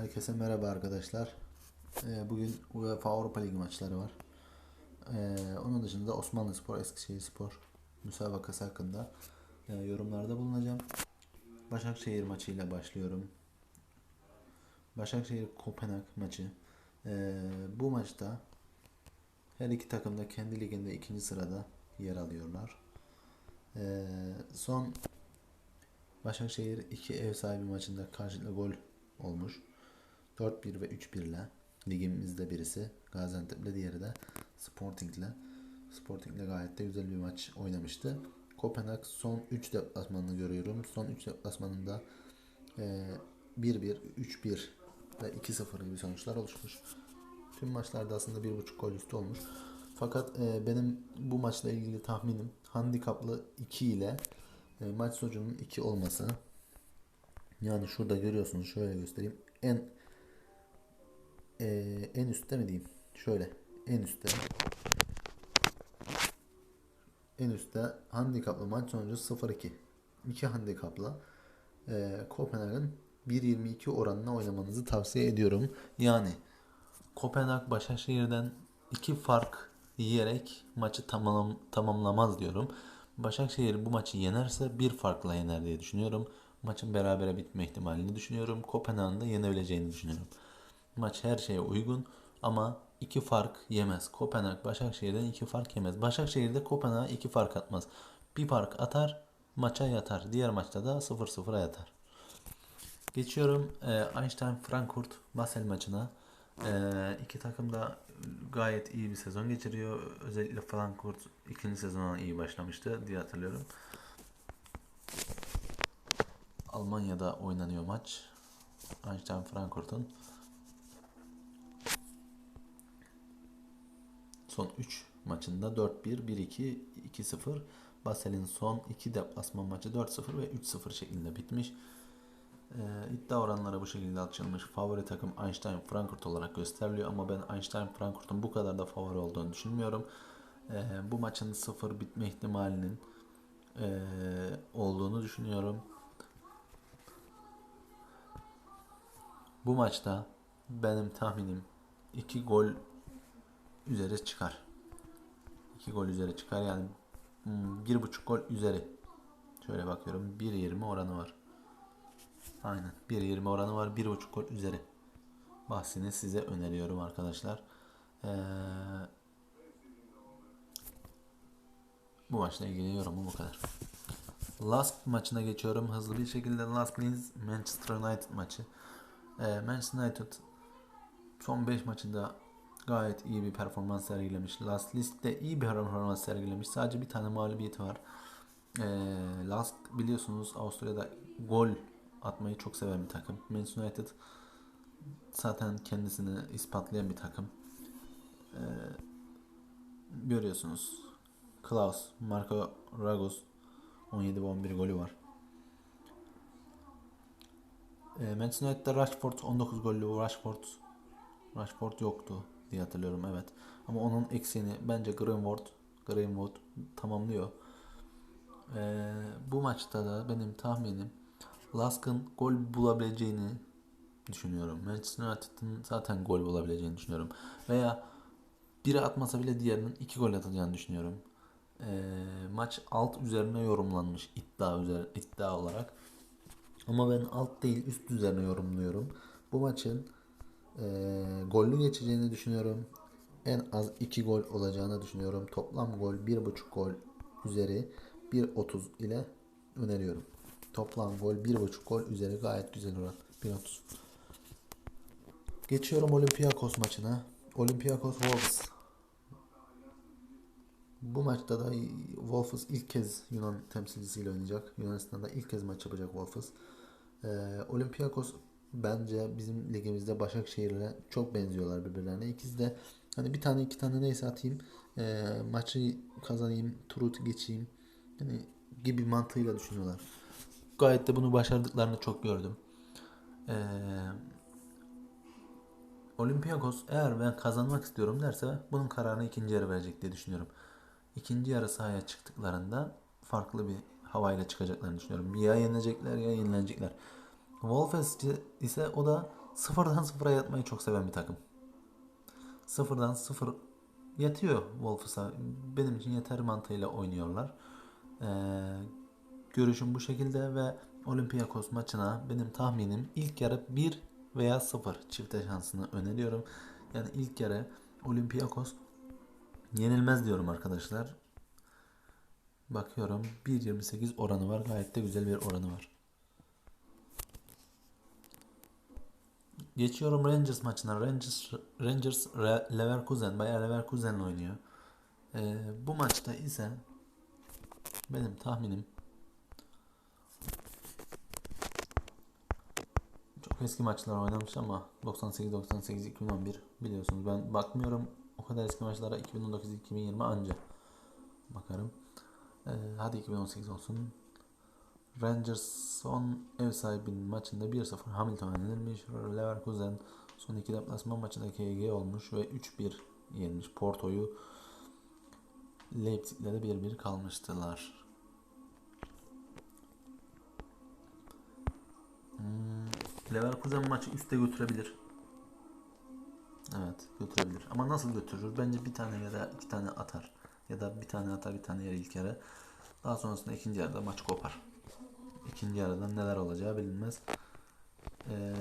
Herkese merhaba arkadaşlar. Ee, Bugün UEFA Avrupa Ligi maçları var. Ee, Onun dışında Osmanlı Spor, Eskişehir Spor müsabakası hakkında e, yorumlarda bulunacağım. Başakşehir maçıyla başlıyorum. Başakşehir Kopenhag maçı. Ee, Bu maçta her iki takım da kendi liginde ikinci sırada yer alıyorlar. Son Başakşehir iki ev sahibi maçında karşılıklı gol olmuş. 4-1 ve 3-1 ile ligimizde birisi Gaziantep'le diğeri de Sporting'le. Sporting'le gayet de güzel bir maç oynamıştı. Kopenhag son 3 deplasmanını görüyorum. Son 3 deplasmanında e, 1-1, 3-1 ve 2-0 gibi sonuçlar oluşmuş. Tüm maçlarda aslında 1.5 gol üstü olmuş. Fakat e, benim bu maçla ilgili tahminim handikaplı 2 ile e, maç sonucunun 2 olması. Yani şurada görüyorsunuz şöyle göstereyim. En e, en üstte mi diyeyim? Şöyle en üstte en üstte handikaplı maç sonucu 0-2. 2 handikapla e, Kopenhag'ın 1.22 oranına oynamanızı tavsiye ediyorum. Yani Kopenhag Başakşehir'den 2 fark yiyerek maçı tamam, tamamlamaz diyorum. Başakşehir bu maçı yenerse bir farkla yener diye düşünüyorum. Maçın berabere bitme ihtimalini düşünüyorum. Kopenhag'ın da yenebileceğini düşünüyorum. Maç her şeye uygun ama iki fark yemez. Kopenhag Başakşehir'den iki fark yemez. Başakşehir de Kopenhag'a iki fark atmaz. Bir fark atar maça yatar. Diğer maçta da 0-0'a yatar. Geçiyorum e, Einstein Frankfurt Basel maçına. E, iki takım da gayet iyi bir sezon geçiriyor. Özellikle Frankfurt ikinci sezona iyi başlamıştı diye hatırlıyorum. Almanya'da oynanıyor maç. Einstein Frankfurt'un son 3 maçında 4-1, 1-2, 2-0. Basel'in son 2 deplasman maçı 4-0 ve 3-0 şeklinde bitmiş. Ee, iddia oranları bu şekilde açılmış. Favori takım Einstein Frankfurt olarak gösteriliyor ama ben Einstein Frankfurt'un bu kadar da favori olduğunu düşünmüyorum. Ee, bu maçın 0 bitme ihtimalinin ee, olduğunu düşünüyorum. Bu maçta benim tahminim 2 gol üzeri çıkar. 2 gol üzeri çıkar yani hmm, bir buçuk gol üzeri. Şöyle bakıyorum 1.20 oranı var. Aynen 1.20 oranı var 1.5 gol üzeri. Bahsini size öneriyorum arkadaşlar. Ee, bu maçla ilgili yorumum bu kadar. Last maçına geçiyorum hızlı bir şekilde. Last Leeds Manchester United maçı. Ee, Manchester United son 5 maçında gayet iyi bir performans sergilemiş. Last List'te iyi bir performans sergilemiş. Sadece bir tane mağlubiyeti var. Ee, Last biliyorsunuz Avusturya'da gol atmayı çok seven bir takım. Manchester United zaten kendisini ispatlayan bir takım. Ee, görüyorsunuz. Klaus, Marco Ragos 17 ve 11 golü var. Ee, Manchester United'da Rashford 19 gollü Rashford Rashford yoktu diye hatırlıyorum evet. Ama onun eksiğini bence Greenwood Greenwood tamamlıyor. Ee, bu maçta da benim tahminim Lask'ın gol bulabileceğini düşünüyorum. Manchester United'ın zaten gol bulabileceğini düşünüyorum. Veya biri atmasa bile diğerinin iki gol atacağını düşünüyorum. Ee, maç alt üzerine yorumlanmış iddia üzeri, iddia olarak. Ama ben alt değil üst üzerine yorumluyorum. Bu maçın e, gollü geçeceğini düşünüyorum. En az 2 gol olacağını düşünüyorum. Toplam gol 1.5 gol üzeri 1.30 ile öneriyorum. Toplam gol 1.5 gol üzeri gayet güzel oran. 1.30. Geçiyorum Olympiakos maçına. Olympiakos Wolves. Bu maçta da Wolves ilk kez Yunan temsilcisiyle oynayacak. Yunanistan'da ilk kez maç yapacak Wolves. Ee, Olympiakos bence bizim ligimizde Başakşehir'le çok benziyorlar birbirlerine. İkisi de hani bir tane iki tane neyse atayım e, maçı kazanayım, turu geçeyim yani gibi mantığıyla düşünüyorlar. Gayet de bunu başardıklarını çok gördüm. Ee, Olympiakos eğer ben kazanmak istiyorum derse bunun kararını ikinci yarı verecek diye düşünüyorum. İkinci yarı sahaya çıktıklarında farklı bir havayla çıkacaklarını düşünüyorum. Ya yenilecekler ya yenilenecekler. Wolves ise o da sıfırdan sıfıra yatmayı çok seven bir takım. Sıfırdan sıfır yatıyor Wolves'a. Benim için yeter mantığıyla oynuyorlar. Ee, görüşüm bu şekilde ve Olympiakos maçına benim tahminim ilk yarı 1 veya 0 çifte şansını öneriyorum. Yani ilk yarı Olympiakos yenilmez diyorum arkadaşlar. Bakıyorum 1.28 oranı var. Gayet de güzel bir oranı var. Geçiyorum Rangers maçına. Rangers, Rangers Leverkusen, Bayer Leverkusen'le oynuyor. Ee, bu maçta ise benim tahminim çok eski maçlar oynamış ama 98 98 2011 biliyorsunuz ben bakmıyorum o kadar eski maçlara 2019 2020 anca bakarım. Ee, hadi 2018 olsun. Rangers son ev sahibinin maçında 1-0 Hamilton yenilmiş. Leverkusen son iki deplasman maçında KG olmuş ve 3-1 yenmiş Porto'yu. Leipzig'le de 1-1 kalmıştılar. Hmm, Leverkusen maçı üste götürebilir. Evet götürebilir. Ama nasıl götürür? Bence bir tane ya da iki tane atar. Ya da bir tane atar bir tane yer ilk yarı. Daha sonrasında ikinci yarıda maç kopar. İkinci yarıda neler olacağı bilinmez. Ee,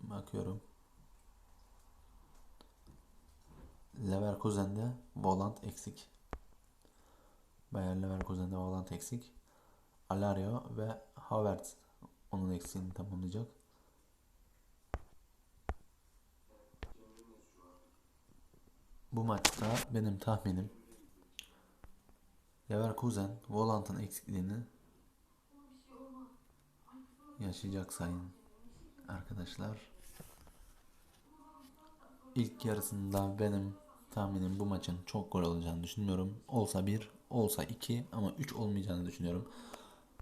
bakıyorum. Leverkusen'de volant eksik. Bayer Leverkusen'de volant eksik. Alario ve Havertz onun eksiğini tamamlayacak. Bu maçta benim tahminim Leverkusen Volant'ın eksikliğini yaşayacak sayın arkadaşlar. İlk yarısında benim tahminim bu maçın çok gol olacağını düşünmüyorum. Olsa bir, olsa iki ama üç olmayacağını düşünüyorum.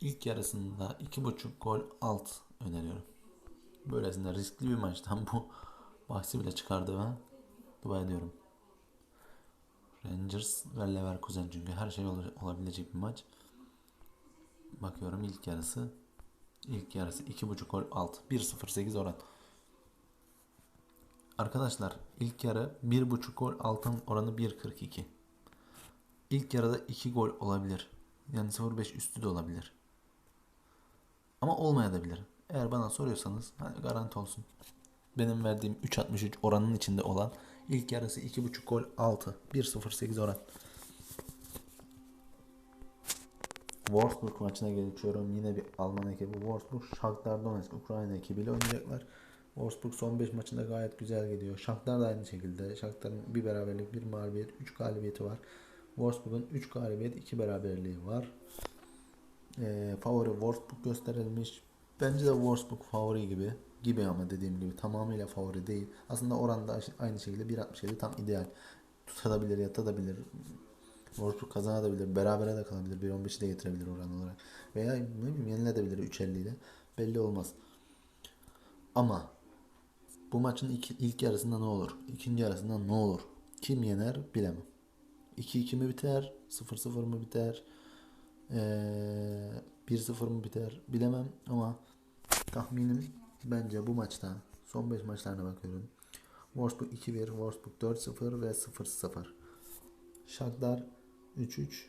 İlk yarısında iki buçuk gol alt öneriyorum. Böylesine riskli bir maçtan bu bahsi bile çıkardığıma dua ediyorum. Rangers ve Leverkusen çünkü her şey ol- olabilecek bir maç. Bakıyorum ilk yarısı. İlk yarısı 2.5 gol alt. 1.08 oran. Arkadaşlar ilk yarı 1.5 gol altın oranı 1.42. İlk yarıda 2 gol olabilir. Yani 0.5 üstü de olabilir. Ama olmayabilir. Eğer bana soruyorsanız hani garanti olsun. Benim verdiğim 3.63 oranın içinde olan ilk yarısı 2.5 gol 6. 1.08 oran. Wolfsburg maçına geçiyorum. Yine bir Alman ekibi Wolfsburg. Shakhtar Donetsk Ukrayna ekibiyle oynayacaklar. Wolfsburg son 5 maçında gayet güzel gidiyor. Shakhtar da aynı şekilde. Shakhtar'ın bir beraberlik, bir mağlubiyet, 3 galibiyeti var. Wolfsburg'un 3 galibiyet, 2 beraberliği var. Ee, favori Wolfsburg gösterilmiş. Bence de Wolfsburg favori gibi. Gibi ama dediğim gibi tamamıyla favori değil. Aslında oranda aynı şekilde 1.67 tam ideal. Tutabilir, yatabilir. Wolfsburg kazanabilir, berabere de kalabilir, 1.15'i de getirebilir oran olarak. Veya ne bileyim yenilebilir 3.50 ile. Belli olmaz. Ama bu maçın iki, ilk yarısında ne olur? İkinci yarısında ne olur? Kim yener bilemem. 2-2 mi biter? 0-0 mı biter? Ee, 1-0 mı biter? Bilemem ama tahminim bence bu maçta son 5 maçlarına bakıyorum. Wolfsburg 2-1, Wolfsburg 4-0 ve 0-0. Shakhtar 3-3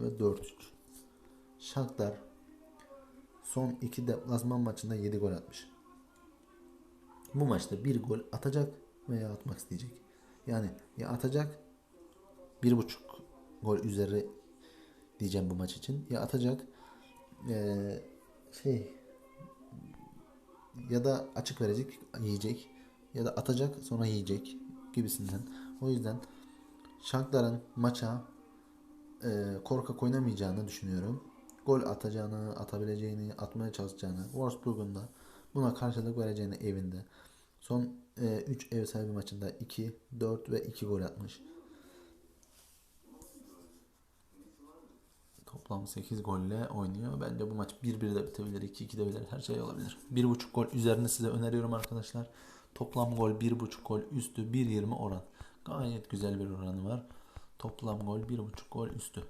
ve 4-3. Shakhtar son 2 deplasman maçında 7 gol atmış. Bu maçta bir gol atacak veya atmak isteyecek. Yani ya atacak bir buçuk gol üzeri diyeceğim bu maç için. Ya atacak ee, şey ya da açık verecek yiyecek ya da atacak sonra yiyecek gibisinden. O yüzden Shakhtar'ın maça e, korkak oynamayacağını düşünüyorum. Gol atacağını, atabileceğini, atmaya çalışacağını, Wolfsburg'un da buna karşılık vereceğini evinde. Son 3 e, ev sahibi maçında 2, 4 ve 2 gol atmış. Toplam 8 golle oynuyor. Bence bu maç 1-1 de bitebilir, 2-2 de bitebilir. Her şey olabilir. 1.5 gol üzerine size öneriyorum arkadaşlar. Toplam gol 1.5 gol üstü 1.20 oran. Gayet güzel bir oranı var. Toplam gol 1.5 gol üstü.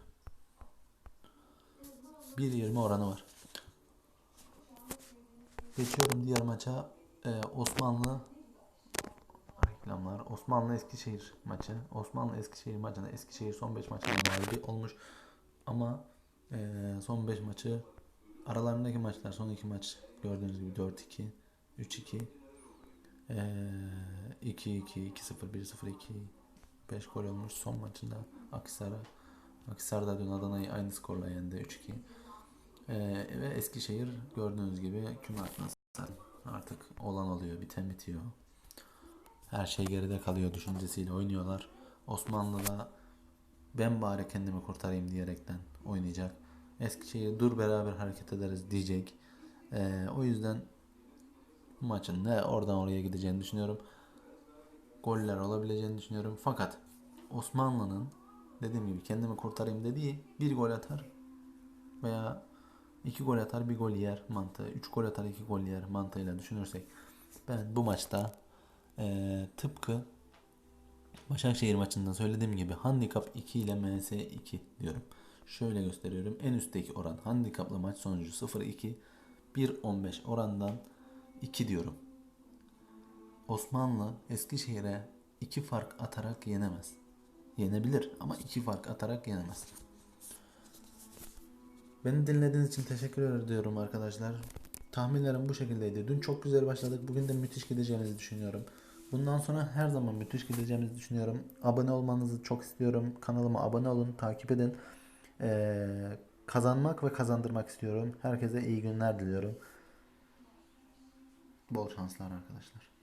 1.20 oranı var. Geçiyorum diğer maça. Ee, Osmanlı reklamlar. Osmanlı Eskişehir maçı. Osmanlı Eskişehir maçında Eskişehir son 5 maçında mağlubi olmuş. Ama ee, son 5 maçı aralarındaki maçlar son 2 maç gördüğünüz gibi 4-2, 3-2, ee, 2-2, 2-0, 1-0, 2 5 gol olmuş son maçında Akhisar'a. Akhisar da dün Adana'yı aynı skorla yendi 3-2. Ee, ve Eskişehir gördüğünüz gibi küme atması artık olan oluyor, biten bitiyor. Her şey geride kalıyor düşüncesiyle oynuyorlar. Osmanlı'da ben bari kendimi kurtarayım diyerekten oynayacak. Eskişehir dur beraber hareket ederiz diyecek. Ee, o yüzden maçın ne oradan oraya gideceğini düşünüyorum. Goller olabileceğini düşünüyorum. Fakat Osmanlı'nın dediğim gibi kendimi kurtarayım dediği bir gol atar veya iki gol atar bir gol yer mantığı. Üç gol atar iki gol yer mantığıyla düşünürsek ben bu maçta eee, tıpkı Başakşehir maçında söylediğim gibi handikap 2 ile MS 2 diyorum. Şöyle gösteriyorum. En üstteki oran handikaplı maç sonucu 0-2 1-15 orandan 2 diyorum. Osmanlı Eskişehir'e 2 fark atarak yenemez. Yenebilir ama 2 fark atarak yenemez. Beni dinlediğiniz için teşekkür ediyorum arkadaşlar. Tahminlerim bu şekildeydi. Dün çok güzel başladık. Bugün de müthiş gideceğimizi düşünüyorum. Bundan sonra her zaman müthiş gideceğimizi düşünüyorum. Abone olmanızı çok istiyorum. Kanalıma abone olun, takip edin. Ee, kazanmak ve kazandırmak istiyorum. Herkese iyi günler diliyorum. Bol şanslar arkadaşlar.